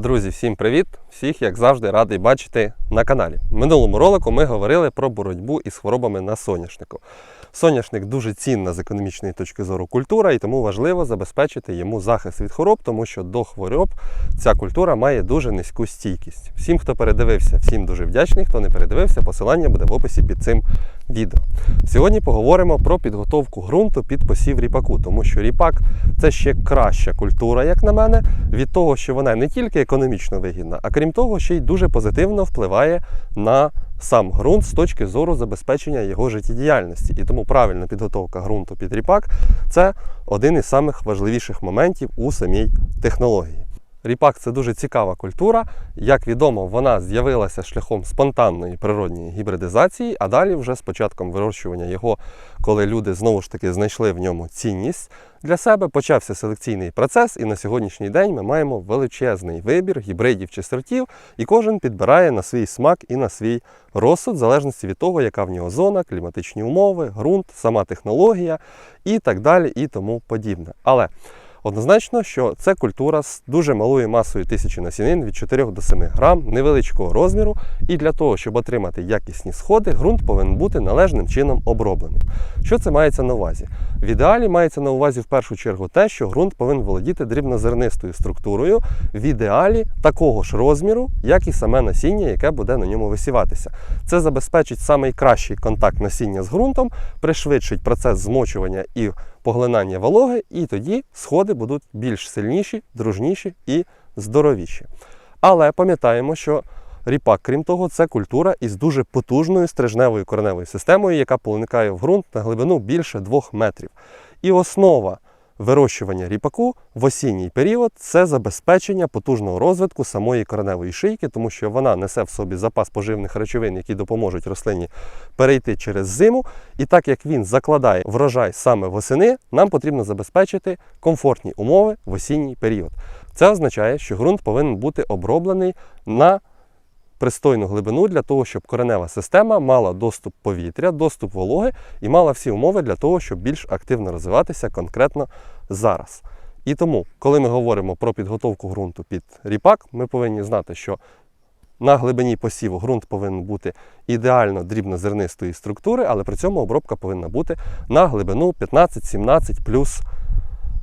Друзі, всім привіт! Всіх, як завжди, радий бачити на каналі. В минулому ролику ми говорили про боротьбу із хворобами на соняшнику. Соняшник дуже цінна з економічної точки зору культура, і тому важливо забезпечити йому захист від хвороб, тому що до хвороб ця культура має дуже низьку стійкість. Всім, хто передивився, всім дуже вдячний. Хто не передивився, посилання буде в описі під цим відео. Сьогодні поговоримо про підготовку ґрунту під посів ріпаку, тому що ріпак це ще краща культура, як на мене, від того, що вона не тільки економічно вигідна, а крім того, ще й дуже позитивно впливає на сам ґрунт з точки зору забезпечення його життєдіяльності. І тому правильна підготовка ґрунту під ріпак це один із самих важливіших моментів у самій технології. Ріпак це дуже цікава культура. Як відомо, вона з'явилася шляхом спонтанної природньої гібридизації, а далі, вже з початком вирощування його, коли люди знову ж таки знайшли в ньому цінність для себе, почався селекційний процес, і на сьогоднішній день ми маємо величезний вибір гібридів чи сортів, і кожен підбирає на свій смак і на свій розсуд, в залежності від того, яка в нього зона, кліматичні умови, ґрунт, сама технологія і так далі, і тому подібне. Але Однозначно, що це культура з дуже малою масою тисячі насінин від 4 до 7 грам невеличкого розміру, і для того, щоб отримати якісні сходи, ґрунт повинен бути належним чином обробленим. Що це мається на увазі? В ідеалі мається на увазі в першу чергу те, що ґрунт повинен володіти дрібнозернистою структурою, в ідеалі такого ж розміру, як і саме насіння, яке буде на ньому висіватися. Це забезпечить найкращий контакт насіння з ґрунтом, пришвидшить процес змочування і поглинання вологи, і тоді сходи будуть більш сильніші, дружніші і здоровіші. Але пам'ятаємо, що ріпак, крім того, це культура із дуже потужною стрижневою кореневою системою, яка проникає в ґрунт на глибину більше 2 метрів. І основа вирощування ріпаку в осінній період це забезпечення потужного розвитку самої кореневої шийки, тому що вона несе в собі запас поживних речовин, які допоможуть рослині перейти через зиму. І так як він закладає врожай саме восени, нам потрібно забезпечити комфортні умови в осінній період. Це означає, що ґрунт повинен бути оброблений на пристойну глибину для того, щоб коренева система мала доступ повітря, доступ вологи і мала всі умови для того, щоб більш активно розвиватися конкретно зараз. І тому, коли ми говоримо про підготовку ґрунту під ріпак, ми повинні знати, що на глибині посіву ґрунт повинен бути ідеально дрібнозернистої структури, але при цьому обробка повинна бути на глибину 15-17 плюс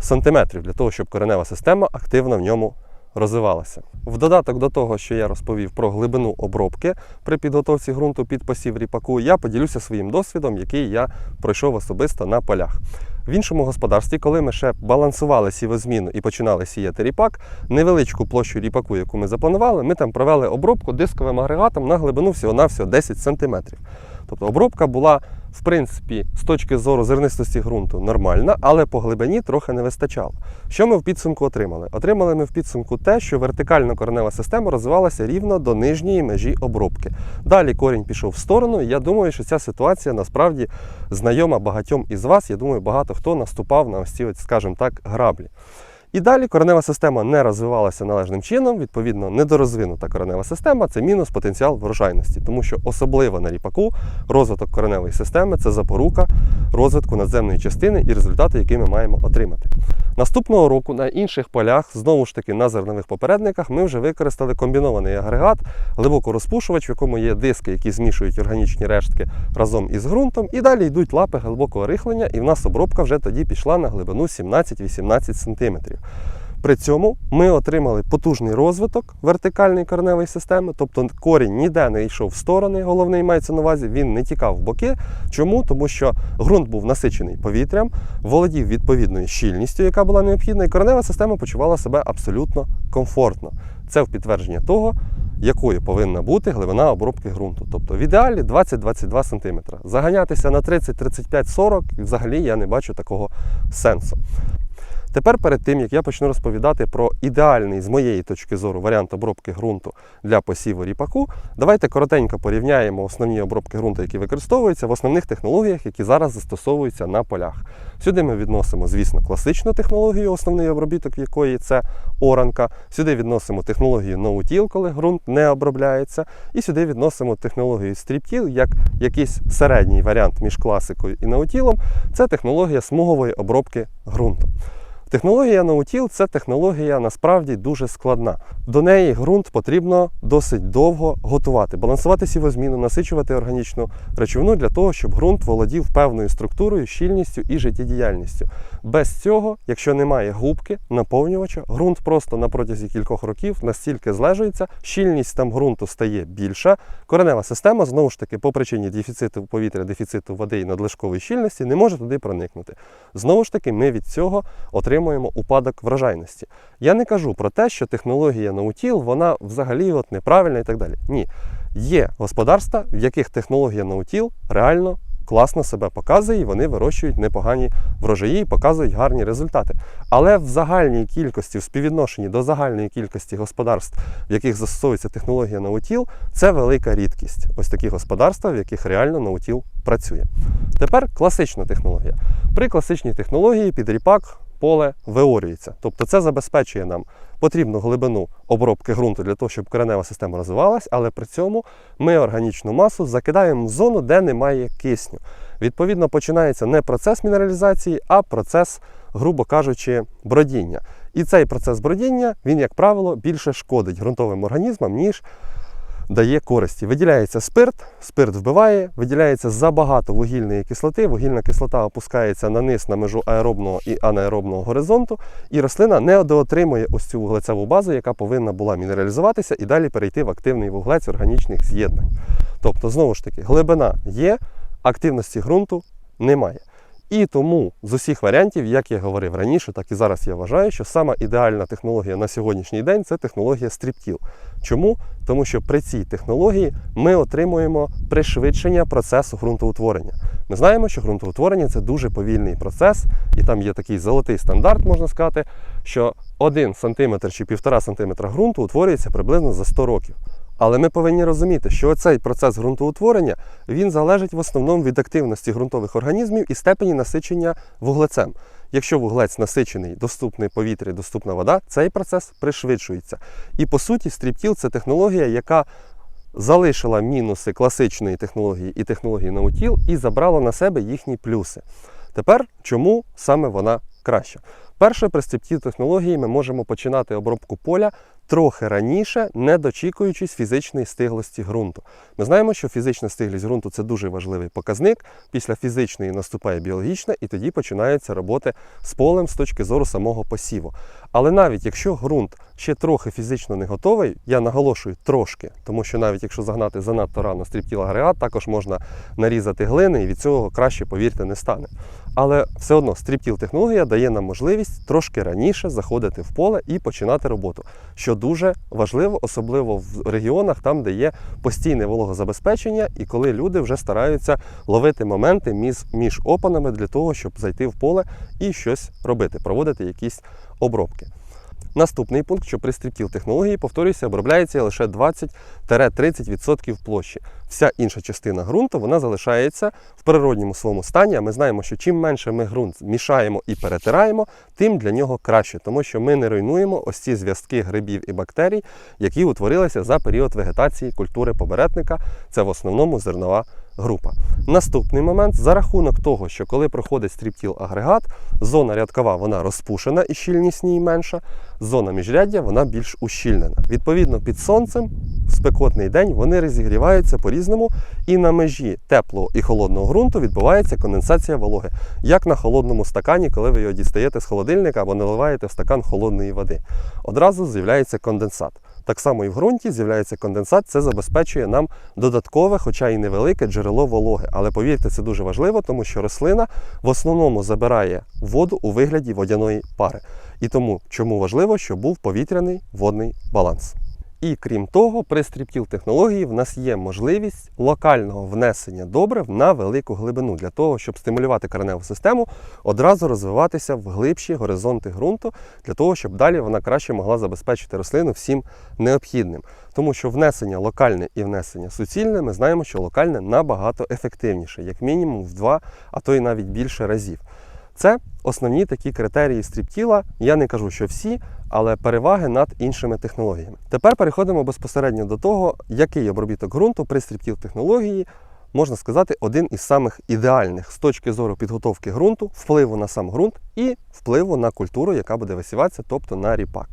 сантиметрів, для того, щоб коренева система активно в ньому розвивалася. В додаток до того, що я розповів про глибину обробки при підготовці ґрунту під посів ріпаку, я поділюся своїм досвідом, який я пройшов особисто на полях. В іншому господарстві, коли ми ще балансували сівозміну і починали сіяти ріпак, невеличку площу ріпаку, яку ми запланували, ми там провели обробку дисковим агрегатом на глибину всього-навсього 10 см. Тобто обробка була, в принципі, з точки зору зернистості ґрунту нормальна, але по глибині трохи не вистачало. Що ми в підсумку отримали? Отримали ми в підсумку те, що вертикальна коренева система розвивалася рівно до нижньої межі обробки. Далі корінь пішов в сторону, я думаю, що ця ситуація насправді знайома багатьом із вас. Я думаю, багато хто наступав на ось ці, скажімо так, граблі. І далі коренева система не розвивалася належним чином, відповідно, недорозвинута коренева система це мінус потенціал врожайності, тому що особливо на ріпаку розвиток кореневої системи це запорука розвитку надземної частини і результати, які ми маємо отримати. Наступного року на інших полях, знову ж таки на зернових попередниках, ми вже використали комбінований агрегат, глибокорозпушувач, в якому є диски, які змішують органічні рештки разом із ґрунтом. І далі йдуть лапи глибокого рихлення, і в нас обробка вже тоді пішла на глибину 17-18 см. При цьому ми отримали потужний розвиток вертикальної кореневої системи, тобто корінь ніде не йшов в сторони, головний мається на увазі, він не тікав в боки. Чому? Тому що ґрунт був насичений повітрям, володів відповідною щільністю, яка була необхідна, і коренева система почувала себе абсолютно комфортно. Це в підтвердження того, якою повинна бути глибина обробки ґрунту. Тобто в ідеалі 20-22 см. Заганятися на 30-35-40 взагалі я не бачу такого сенсу. Тепер перед тим, як я почну розповідати про ідеальний, з моєї точки зору, варіант обробки ґрунту для посіву ріпаку, давайте коротенько порівняємо основні обробки ґрунту, які використовуються в основних технологіях, які зараз застосовуються на полях. Сюди ми відносимо, звісно, класичну технологію, основний обробіток якої це оранка. Сюди відносимо технологію ноутіл, коли ґрунт не обробляється. І сюди відносимо технологію стріптіл як якийсь середній варіант між класикою і наутілом. Це технологія смугової обробки ґрунту. Технологія наутіл це технологія насправді дуже складна. До неї ґрунт потрібно досить довго готувати, балансувати сівозміну, насичувати органічну речовину для того, щоб ґрунт володів певною структурою, щільністю і життєдіяльністю. Без цього, якщо немає губки, наповнювача, ґрунт просто на протязі кількох років настільки злежується, щільність там ґрунту стає більша. Коренева система знову ж таки по причині дефіциту повітря, дефіциту води і надлишкової щільності не може туди проникнути. Знову ж таки, ми від цього отримуємо упадок врожайності. Я не кажу про те, що технологія наутіл вона взагалі от неправильна і так далі. Ні, є господарства, в яких технологія наутіл реально класно себе показує, і вони вирощують непогані врожаї і показують гарні результати. Але в загальній кількості, в співвідношенні до загальної кількості господарств, в яких застосовується технологія наутіл, це велика рідкість. Ось такі господарства, в яких реально наутіл працює. Тепер класична технологія. При класичній технології під ріпак поле виорюється. Тобто це забезпечує нам потрібну глибину обробки ґрунту для того, щоб коренева система розвивалась, але при цьому ми органічну масу закидаємо в зону, де немає кисню. Відповідно, починається не процес мінералізації, а процес, грубо кажучи, бродіння. І цей процес бродіння, він, як правило, більше шкодить ґрунтовим організмам, ніж дає користі. Виділяється спирт, спирт вбиває, виділяється забагато вугільної кислоти. Вугільна кислота опускається на низ на межу аеробного і анаеробного горизонту, і рослина не доотримує ось цю вуглецеву базу, яка повинна була мінералізуватися і далі перейти в активний вуглець органічних з'єднань. Тобто, знову ж таки, глибина є, активності ґрунту немає. І тому з усіх варіантів, як я говорив раніше, так і зараз я вважаю, що сама ідеальна технологія на сьогоднішній день це технологія стріптіл. Чому? Тому що при цій технології ми отримуємо пришвидшення процесу ґрунтоутворення. Ми знаємо, що ґрунтоутворення це дуже повільний процес, і там є такий золотий стандарт, можна сказати, що 1 см чи 1,5 см ґрунту утворюється приблизно за 100 років. Але ми повинні розуміти, що цей процес ґрунтоутворення він залежить в основному від активності ґрунтових організмів і степені насичення вуглецем. Якщо вуглець насичений, доступне повітря, доступна вода, цей процес пришвидшується. І по суті, стріптіл це технологія, яка залишила мінуси класичної технології і технології наутіл і забрала на себе їхні плюси. Тепер чому саме вона краща? Перше, при стріптіл технології ми можемо починати обробку поля трохи раніше, не дочікуючись фізичної стиглості ґрунту. Ми знаємо, що фізична стиглість ґрунту це дуже важливий показник. Після фізичної наступає біологічна, і тоді починаються роботи з полем з точки зору самого посіву. Але навіть якщо ґрунт ще трохи фізично не готовий, я наголошую трошки, тому що навіть якщо загнати занадто рано стріптіл агрегат, також можна нарізати глини, і від цього краще, повірте, не стане. Але все одно стріптіл технологія дає нам можливість трошки раніше заходити в поле і починати роботу, що дуже важливо, особливо в регіонах, там, де є постійне вологозабезпечення, і коли люди вже стараються ловити моменти між, між опанами для того, щоб зайти в поле і щось робити, проводити якісь обробки. Наступний пункт, що при стріптіл технології, повторюся, обробляється лише 20-30% площі. Вся інша частина ґрунту вона залишається в природньому своєму стані. А ми знаємо, що чим менше ми ґрунт мішаємо і перетираємо, тим для нього краще, тому що ми не руйнуємо ось ці зв'язки грибів і бактерій, які утворилися за період вегетації культури поберетника. Це в основному зернова група. Наступний момент за рахунок того, що коли проходить стріптіл агрегат, зона рядкова вона розпушена і щільність ній менша, зона міжряддя вона більш ущільнена. Відповідно, під сонцем в спекотний день вони розігріваються по-різному, і на межі теплого і холодного ґрунту відбувається конденсація вологи, як на холодному стакані, коли ви його дістаєте з холодильника або наливаєте в стакан холодної води. Одразу з'являється конденсат. Так само і в ґрунті з'являється конденсат, це забезпечує нам додаткове, хоча і невелике джерело вологи. Але повірте, це дуже важливо, тому що рослина в основному забирає воду у вигляді водяної пари. І тому чому важливо, щоб був повітряний водний баланс. І крім того, при стріптіл технології в нас є можливість локального внесення добрив на велику глибину для того, щоб стимулювати кореневу систему, одразу розвиватися в глибші горизонти ґрунту, для того, щоб далі вона краще могла забезпечити рослину всім необхідним. Тому що внесення локальне і внесення суцільне, ми знаємо, що локальне набагато ефективніше, як мінімум в два, а то й навіть більше разів. Це основні такі критерії стріптіла. Я не кажу, що всі, але переваги над іншими технологіями. Тепер переходимо безпосередньо до того, який обробіток ґрунту при стріптіл технології можна сказати, один із самих ідеальних з точки зору підготовки ґрунту, впливу на сам ґрунт і впливу на культуру, яка буде висіватися, тобто на ріпак.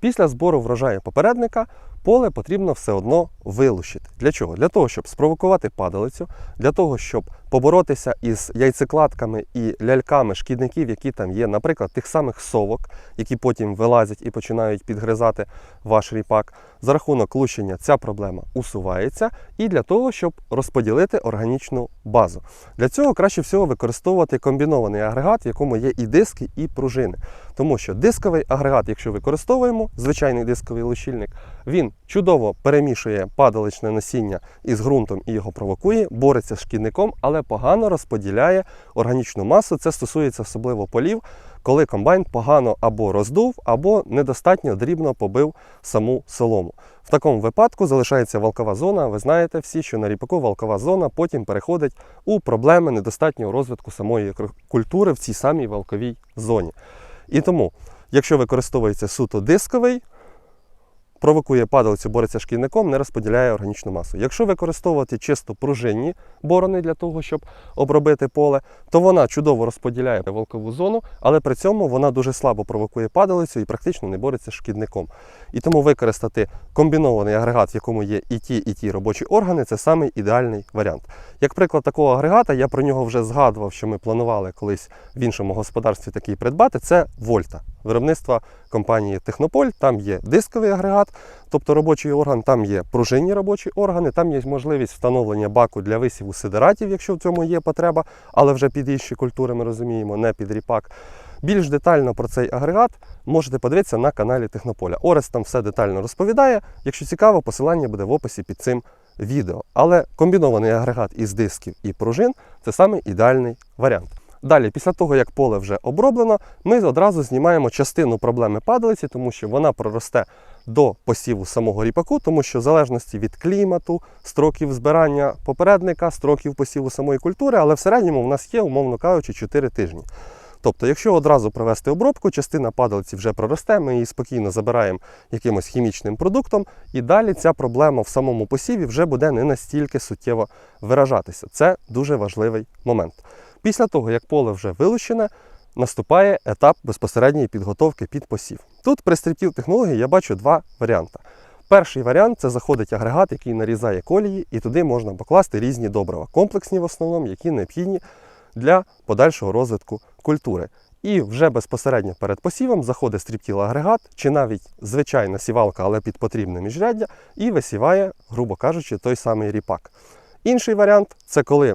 Після збору врожаю попередника поле потрібно все одно вилущити. Для чого? Для того, щоб спровокувати падалицю, для того, щоб поборотися із яйцекладками і ляльками шкідників, які там є, наприклад, тих самих совок, які потім вилазять і починають підгризати ваш ріпак. За рахунок лущення ця проблема усувається, і для того, щоб розподілити органічну базу. Для цього краще всього використовувати комбінований агрегат, в якому є і диски, і пружини. Тому що дисковий агрегат, якщо використовуємо, звичайний дисковий лущильник, він чудово перемішує падаличне насіння із ґрунтом і його провокує, бореться з шкідником, але погано розподіляє органічну масу. Це стосується особливо полів, коли комбайн погано або роздув, або недостатньо дрібно побив саму солому. В такому випадку залишається валкова зона. Ви знаєте всі, що на ріпаку валкова зона потім переходить у проблеми недостатнього розвитку самої культури в цій самій валковій зоні. І тому, якщо використовується суто дисковий, провокує падалицю, бореться з шкідником, не розподіляє органічну масу. Якщо використовувати чисто пружинні борони для того, щоб обробити поле, то вона чудово розподіляє волкову зону, але при цьому вона дуже слабо провокує падалицю і практично не бореться шкідником. І тому використати комбінований агрегат, в якому є і ті, і ті робочі органи, це самий ідеальний варіант. Як приклад такого агрегата, я про нього вже згадував, що ми планували колись в іншому господарстві такий придбати. Це Вольта. Виробництва компанії Технополь, там є дисковий агрегат, тобто робочий орган, там є пружинні робочі органи, там є можливість встановлення баку для висіву сидератів, якщо в цьому є потреба, але вже під інші культури ми розуміємо, не під ріпак. Більш детально про цей агрегат можете подивитися на каналі Технополя. Орес там все детально розповідає. Якщо цікаво, посилання буде в описі під цим відео. Але комбінований агрегат із дисків і пружин це саме ідеальний варіант. Далі, після того, як поле вже оброблено, ми одразу знімаємо частину проблеми падалиці, тому що вона проросте до посіву самого ріпаку, тому що в залежності від клімату, строків збирання попередника, строків посіву самої культури, але в середньому в нас є, умовно кажучи, 4 тижні. Тобто, якщо одразу провести обробку, частина падалиці вже проросте, ми її спокійно забираємо якимось хімічним продуктом, і далі ця проблема в самому посіві вже буде не настільки суттєво виражатися. Це дуже важливий момент. Після того, як поле вже вилущене, наступає етап безпосередньої підготовки під посів. Тут при стріптіл технології я бачу два варіанти. Перший варіант це заходить агрегат, який нарізає колії, і туди можна покласти різні добрива, комплексні в основному, які необхідні для подальшого розвитку культури. І вже безпосередньо перед посівом заходить стріптіл агрегат, чи навіть звичайна сівалка, але під потрібне міжряддя, і висіває, грубо кажучи, той самий ріпак. Інший варіант це коли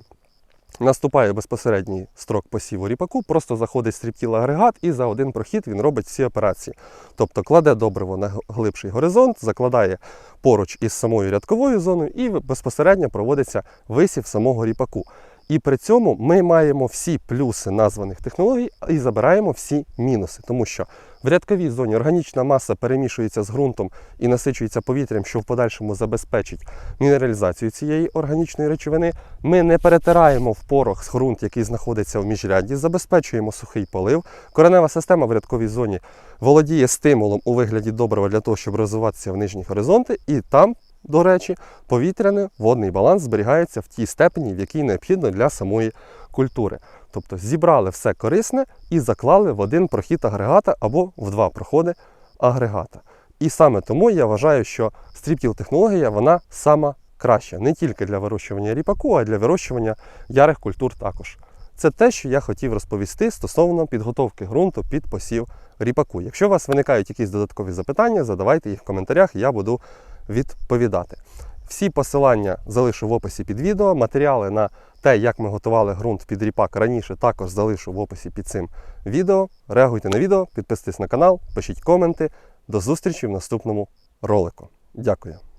Наступає безпосередній строк посіву ріпаку, просто заходить стріптіл агрегат і за один прохід він робить всі операції. Тобто кладе добриво на глибший горизонт, закладає поруч із самою рядковою зоною і безпосередньо проводиться висів самого ріпаку. І при цьому ми маємо всі плюси названих технологій і забираємо всі мінуси, тому що в рядковій зоні органічна маса перемішується з ґрунтом і насичується повітрям, що в подальшому забезпечить мінералізацію цієї органічної речовини. Ми не перетираємо в порох з ґрунт, який знаходиться в міжрядді, забезпечуємо сухий полив. Коренева система в рядковій зоні володіє стимулом у вигляді добрива для того, щоб розвиватися в нижні горизонти, і там до речі, повітряний водний баланс зберігається в тій степені, в якій необхідно для самої культури. Тобто зібрали все корисне і заклали в один прохід агрегата або в два проходи агрегата. І саме тому я вважаю, що стріптіл технологія вона сама краща не тільки для вирощування ріпаку, а й для вирощування ярих культур також. Це те, що я хотів розповісти стосовно підготовки ґрунту під посів ріпаку. Якщо у вас виникають якісь додаткові запитання, задавайте їх в коментарях, я буду відповідати. Всі посилання залишу в описі під відео. Матеріали на те, як ми готували ґрунт під ріпак раніше, також залишу в описі під цим відео. Реагуйте на відео, підписуйтесь на канал, пишіть коменти. До зустрічі в наступному ролику. Дякую.